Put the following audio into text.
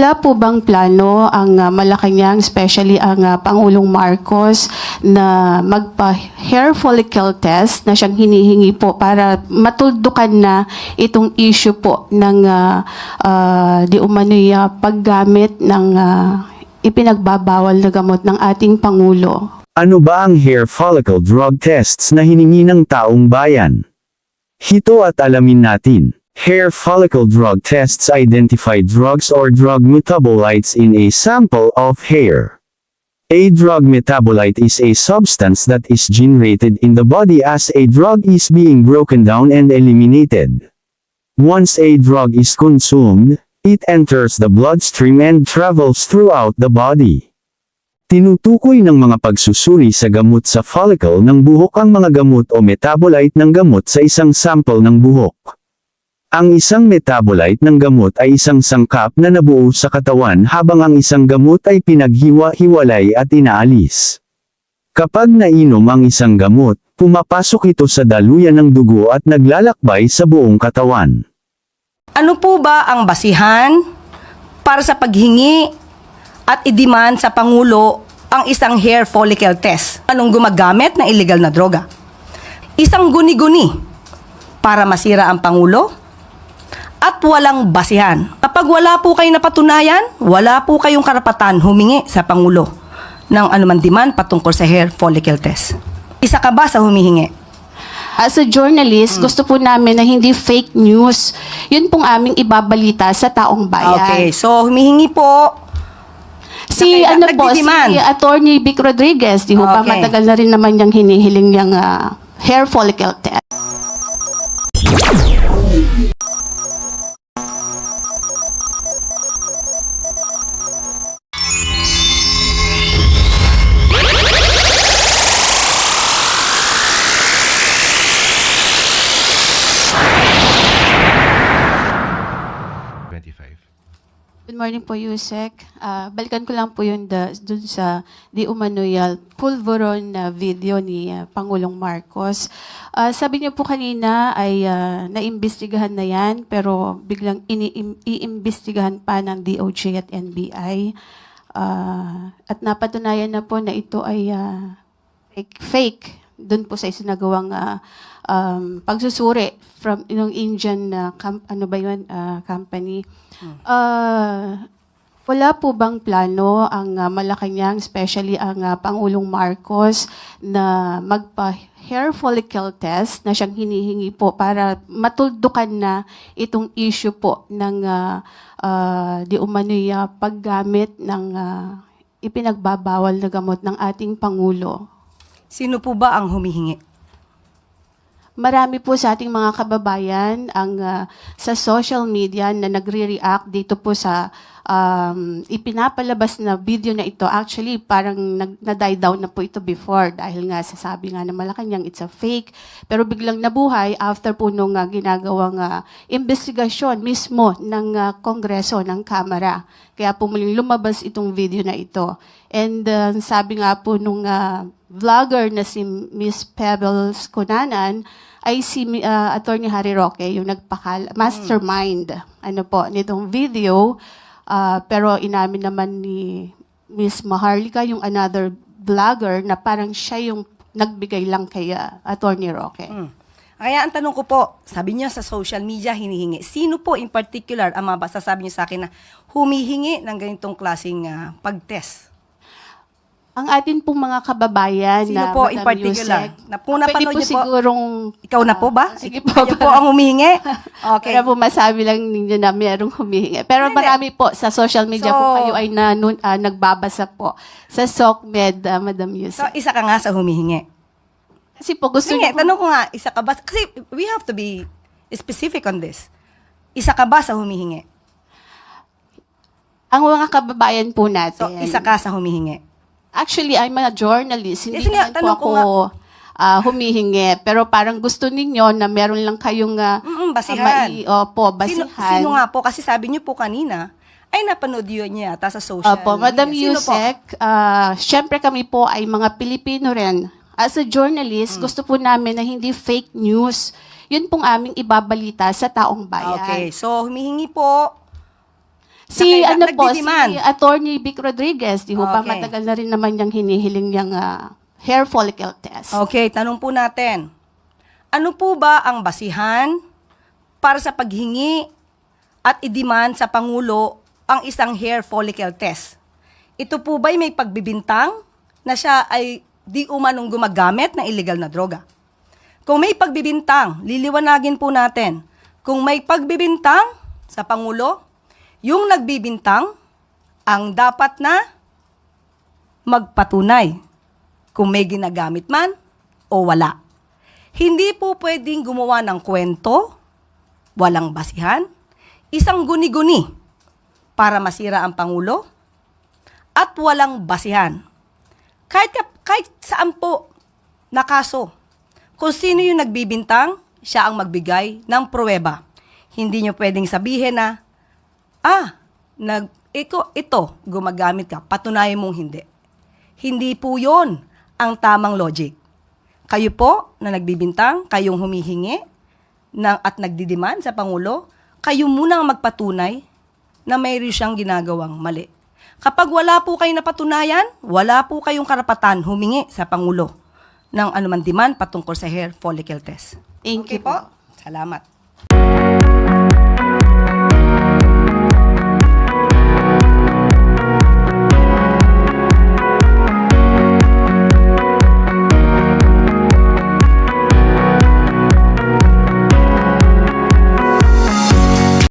Wala po bang plano ang uh, Malacanang, especially ang uh, Pangulong Marcos, na magpa-hair follicle test na siyang hinihingi po para matuldukan na itong issue po ng uh, uh, di umano'y uh, paggamit ng uh, ipinagbabawal na gamot ng ating Pangulo? Ano ba ang hair follicle drug tests na hiningi ng taong bayan? Hito at alamin natin. Hair follicle drug tests identify drugs or drug metabolites in a sample of hair. A drug metabolite is a substance that is generated in the body as a drug is being broken down and eliminated. Once a drug is consumed, it enters the bloodstream and travels throughout the body. Tinutukoy ng mga pagsusuri sa gamot sa follicle ng buhok ang mga gamot o metabolite ng gamot sa isang sample ng buhok. Ang isang metabolite ng gamot ay isang sangkap na nabuo sa katawan habang ang isang gamot ay pinaghiwa-hiwalay at inaalis. Kapag nainom ang isang gamot, pumapasok ito sa daluyan ng dugo at naglalakbay sa buong katawan. Ano po ba ang basihan para sa paghingi at i-demand sa Pangulo ang isang hair follicle test? Anong gumagamit ng illegal na droga? Isang guni-guni para masira ang Pangulo? At walang basihan. Kapag wala po kayo napatunayan, wala po kayong karapatan humingi sa Pangulo ng anuman demand patungkol sa hair follicle test. Isa ka ba sa humihingi? As a journalist, gusto po namin na hindi fake news. Yun pong aming ibabalita sa taong bayan. Okay, so humihingi po Si ano po, si Attorney Vic Rodriguez, di ho Okay. matagal na rin naman niyang hinihiling yung ah, hair follicle test. Morning po, Yusek. Ah, balikan ko lang po yun da, dun sa di umanoyal pulveron na video ni ah, Pangulong Marcos. Ah, sabi niyo po kanina ay ah, naimbestigahan na yan pero biglang iimbestigahan pa ng DOJ at NBI. Ah, at napatunayan na po na ito ay ah, fake, fake dun po sa isinagawang ah, um, pagsusuri from yung Indian na com- ano ba yun, ah, company. Ah, wala po bang plano ang ah, Malacanang, especially ang ah, Pangulong Marcos, na magpa-hair follicle test na siyang hinihingi po para matuldukan na itong issue po ng ah, ah, di umano'y ah, paggamit ng ah, ipinagbabawal na gamot ng ating Pangulo? Sino po ba ang humihingi? Marami po sa ating mga kababayan ang ah, sa social media na nagre-react dito po sa um, ipinapalabas na video na ito. Actually, parang nag, na-die down na po ito before dahil nga sasabi nga na Malacanang it's a fake. Pero biglang nabuhay after po nung ah, ginagawang ah, investigasyon mismo ng ah, Kongreso, ng Kamara. Kaya po muling lumabas itong video na ito. And ah, sabi nga po nung ah, vlogger na si Miss Pebbles Kunanan ay si uh, Attorney Harry Roque, yung nagpakal mastermind ano po nitong video. Ah, pero inamin naman ni Miss Maharlika, yung another vlogger, na parang siya yung nagbigay lang kay ah, Attorney Roque. Hmm. Kaya ang tanong ko po, sabi niyo sa social media hinihingi. Sino po in particular ang masasabi niyo sa akin na humihingi ng ganitong klaseng ah, pag-test? Ang atin pong mga kababayan Sino na po in Madam particular? Yusek, Na po napanood pwede po niyo po? sigurong Ikaw na po ba? Sige po. Kayo po ang humihingi? Okay. Kaya po masabi lang ninyo na merong humihingi. Pero Hindi. marami po sa social media So- kung kayo ay na, ah, nagbabasa po sa SOCMED, ah, Madam So, Yusek. isa ka nga sa humihingi. Kasi po gusto Sige, niyo po- tanong ko nga, isa ka ba? Kasi we have to be specific on this. Isa ka ba sa humihingi? ang mga kababayan po natin. So, isa ka sa humihingi. Actually, I'm a journalist. Hindi Yes, nga, naman po tanong ako ko nga. ah, humihingi. Pero parang gusto ninyo na meron lang kayong ah, Mm-mm, basihan. ah, mai- opo, basihan. Sino, sino nga po? Kasi sabi niyo po kanina, ay napanood yun niya yata sa social Opo, Madam media. Sino po? Yusek, ah, syempre kami po ay mga Pilipino rin. As a journalist, Hmm. gusto po namin na hindi fake news. Yun pong aming ibabalita sa taong bayan. Okay, so humihingi po Si Nakaila- ano po, si. Attorney Vic Rodriguez, di ho Okay. matagal na rin naman niyang hinihiling yung ah, hair follicle test. Okay, tanong po natin. Ano po ba ang basihan para sa paghingi at idiman sa Pangulo ang isang hair follicle test? Ito po ba'y may pagbibintang na siya ay di umanong gumagamit ng illegal na droga? Kung may pagbibintang, liliwanagin po natin. Kung may pagbibintang sa Pangulo, yung nagbibintang ang dapat na magpatunay kung may ginagamit man o wala. Hindi po pwedeng gumawa ng kwento, walang basihan, isang guni-guni para masira ang Pangulo, at walang basihan. Kahit, kahit saan po na kaso, kung sino yung nagbibintang, siya ang magbigay ng pruweba. Hindi nyo pwedeng sabihin na, ah, nag, ito, ito, gumagamit ka, patunayan mong hindi. Hindi po yon ang tamang logic. Kayo po na nagbibintang, kayong humihingi ng, at nagdidiman sa Pangulo, kayo muna ang magpatunay na mayroon siyang ginagawang mali. Kapag wala po kayo napatunayan, wala po kayong karapatan humingi sa Pangulo ng anuman demand patungkol sa hair follicle test. Thank Okay you po. po. Salamat.